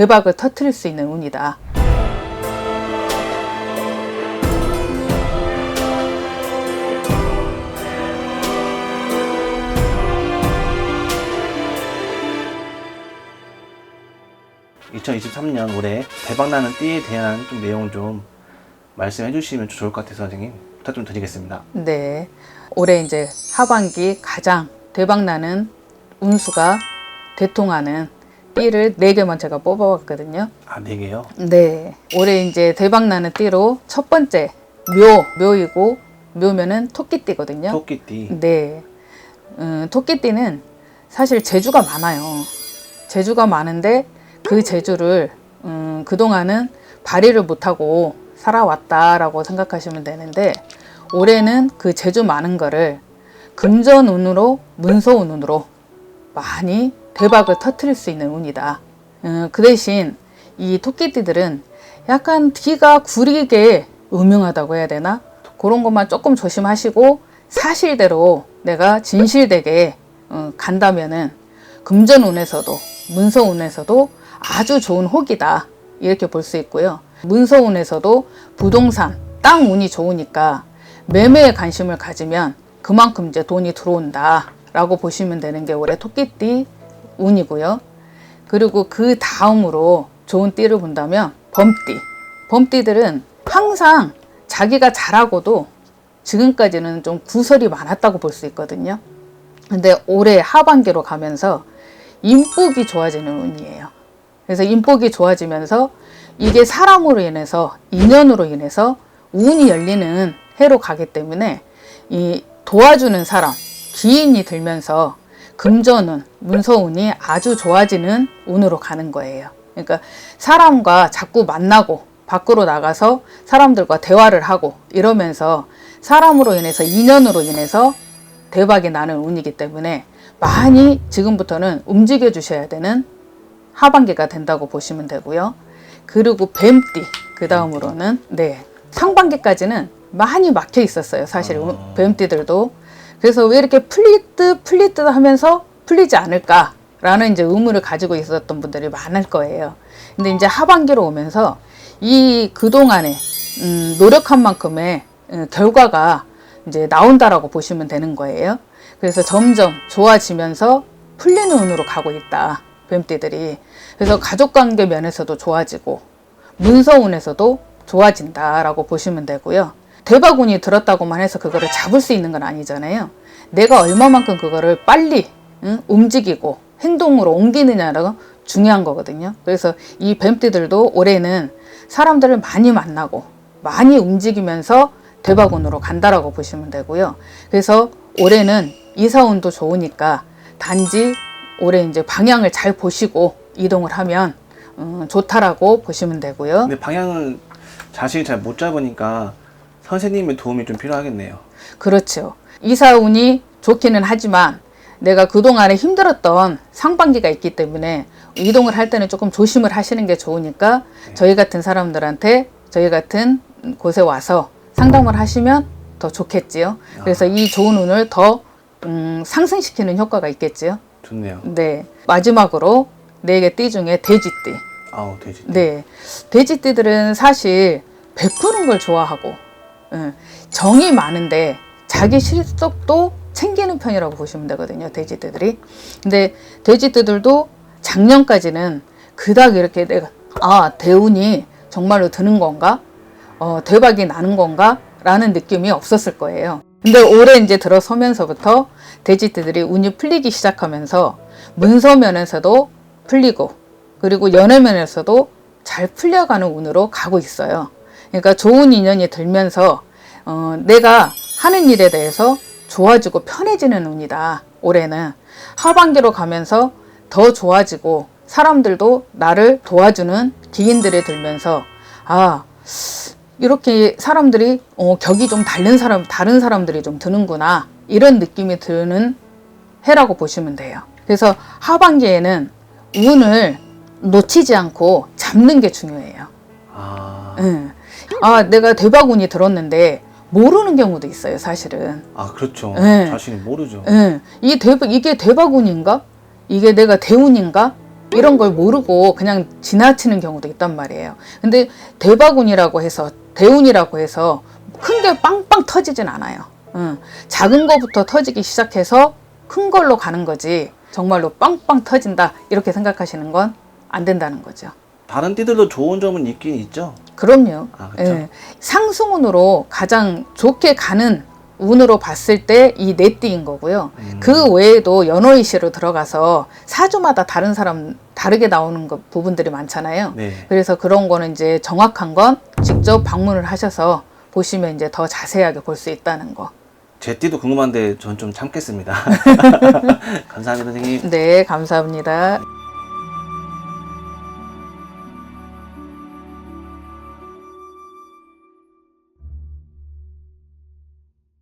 대박을 터트릴 수 있는 운이다. 이 2023년 올해 대박나는 띠에 대한 좀 내용 좀 말씀해 주시면 좀 좋을 것 같아서 선생님 부탁 좀 드리겠습니다. 네. 올해 이제 하반기 가장 대박나는 운수가 대통하는 띠를 네 개만 제가 뽑아봤거든요. 아, 네 개요? 네. 올해 이제 대박 나는 띠로 첫 번째 묘, 묘이고 묘면은 토끼띠거든요. 토끼띠. 네. 음, 토끼띠는 사실 재주가 많아요. 재주가 많은데 그 재주를 음, 그동안은 발휘를 못하고 살아왔다라고 생각하시면 되는데 올해는 그 재주 많은 거를 금전운으로 문서운으로 많이 대박을 터트릴 수 있는 운이다. 음, 그 대신 이 토끼띠들은 약간 뒤가 구리게 음흉하다고 해야 되나? 그런 것만 조금 조심하시고 사실대로 내가 진실되게 어, 간다면은 금전운에서도 문서운에서도 아주 좋은 혹이다 이렇게 볼 수 있고요. 문서운에서도 부동산, 땅 운이 좋으니까 매매에 관심을 가지면 그만큼 이제 돈이 들어온다 라고 보시면 되는 게 올해 토끼띠 운이고요. 그리고 그 다음으로 좋은 띠를 본다면 범띠. 범띠들은 항상 자기가 잘하고도 지금까지는 좀 구설이 많았다고 볼 수 있거든요. 근데 올해 하반기로 가면서 인복이 좋아지는 운이에요. 그래서 인복이 좋아지면서 이게 사람으로 인해서 인연으로 인해서 운이 열리는 해로 가기 때문에 이 도와주는 사람 기인이 들면서 금전운 문서운이 아주 좋아지는 운으로 가는 거예요. 그러니까 사람과 자꾸 만나고 밖으로 나가서 사람들과 대화를 하고 이러면서 사람으로 인해서 인연으로 인해서 대박이 나는 운이기 때문에 많이 지금부터는 움직여 주셔야 되는 하반기가 된다고 보시면 되고요. 그리고 뱀띠 그 다음으로는 네 상반기까지는 많이 막혀 있었어요. 사실 아. 뱀띠들도 그래서 왜 이렇게 풀릴 듯 풀릴 듯 하면서 풀리지 않을까라는 이제 의문을 가지고 있었던 분들이 많을 거예요. 근데 이제 하반기로 오면서 이 그동안에 음, 노력한 만큼의 음, 결과가 이제 나온다라고 보시면 되는 거예요. 그래서 점점 좋아지면서 풀리는 운으로 가고 있다. 뱀띠들이. 그래서 가족 관계 면에서도 좋아지고 문서운에서도 좋아진다라고 보시면 되고요. 대박운이 들었다고만 해서 그거를 잡을 수 있는 건 아니잖아요. 내가 얼마만큼 그거를 빨리 응? 움직이고 행동으로 옮기느냐가 중요한 거거든요. 그래서 이 뱀띠들도 올해는 사람들을 많이 만나고 많이 움직이면서 대박운으로 간다라고 보시면 되고요. 그래서 올해는 이사운도 좋으니까 단지 올해 이제 방향을 잘 보시고 이동을 하면 음, 좋다라고 보시면 되고요. 근데 방향을 자신이 잘 못 잡으니까 선생님의 도움이 좀 필요하겠네요. 그렇죠. 이사 운이 좋기는 하지만 내가 그동안에 힘들었던 상반기가 있기 때문에 이동을 할 때는 조금 조심을 하시는 게 좋으니까 저희 같은 사람들한테 저희 같은 곳에 와서 상담을 하시면 더 좋겠지요. 그래서 이 좋은 운을 더 음, 상승시키는 효과가 있겠지요. 좋네요. 네. 마지막으로 네 개 띠 중에 돼지띠. 아우 돼지. 네. 돼지띠들은 사실 베푸는 걸 좋아하고, 예, 정이 많은데 자기 실속도 챙기는 편이라고 보시면 되거든요. 돼지띠들이. 근데 돼지띠들도 작년까지는 그닥 이렇게 내가, 아, 대운이 정말로 드는 건가? 어, 대박이 나는 건가? 라는 느낌이 없었을 거예요. 근데 올해 이제 들어서면서부터 돼지띠들이 운이 풀리기 시작하면서 문서 면에서도 풀리고 그리고 연애 면에서도 잘 풀려가는 운으로 가고 있어요. 그러니까 좋은 인연이 들면서 어, 내가 하는 일에 대해서 좋아지고 편해지는 운이다. 올해는 하반기로 가면서 더 좋아지고 사람들도 나를 도와주는 기인들이 들면서 아 이렇게 사람들이 어, 격이 좀 다른 사람 다른 사람들이 좀 드는구나 이런 느낌이 드는 해라고 보시면 돼요. 그래서 하반기에는 운을 놓치지 않고 잡는 게 중요해요. 아, 응. 아, 내가 대박운이 들었는데 모르는 경우도 있어요, 사실은. 아 그렇죠. 네. 자신이 모르죠. 응. 이 대박, 이게 대박운인가? 이게 내가 대운인가? 이런 걸 모르고 그냥 지나치는 경우도 있단 말이에요. 근데 대바운이라고 해서 대운이라고 해서 큰 게 빵빵 터지진 않아요. 응. 작은 거부터 터지기 시작해서 큰 걸로 가는 거지. 정말로 빵빵 터진다 이렇게 생각하시는 건 안 된다는 거죠. 다른 띠들도 좋은 점은 있긴 있죠. 그럼요. 아, 그쵸? 예. 상승운으로 가장 좋게 가는 운으로 봤을 때 이 네 띠인 거고요. 음. 그 외에도 연호이시로 들어가서 사주마다 다른 사람 다르게 나오는 거, 부분들이 많잖아요. 네. 그래서 그런 거는 이제 정확한 건 직접 방문을 하셔서 보시면 이제 더 자세하게 볼 수 있다는 거. 제 띠도 궁금한데 전 좀 참겠습니다. 감사합니다, 선생님. 네, 감사합니다.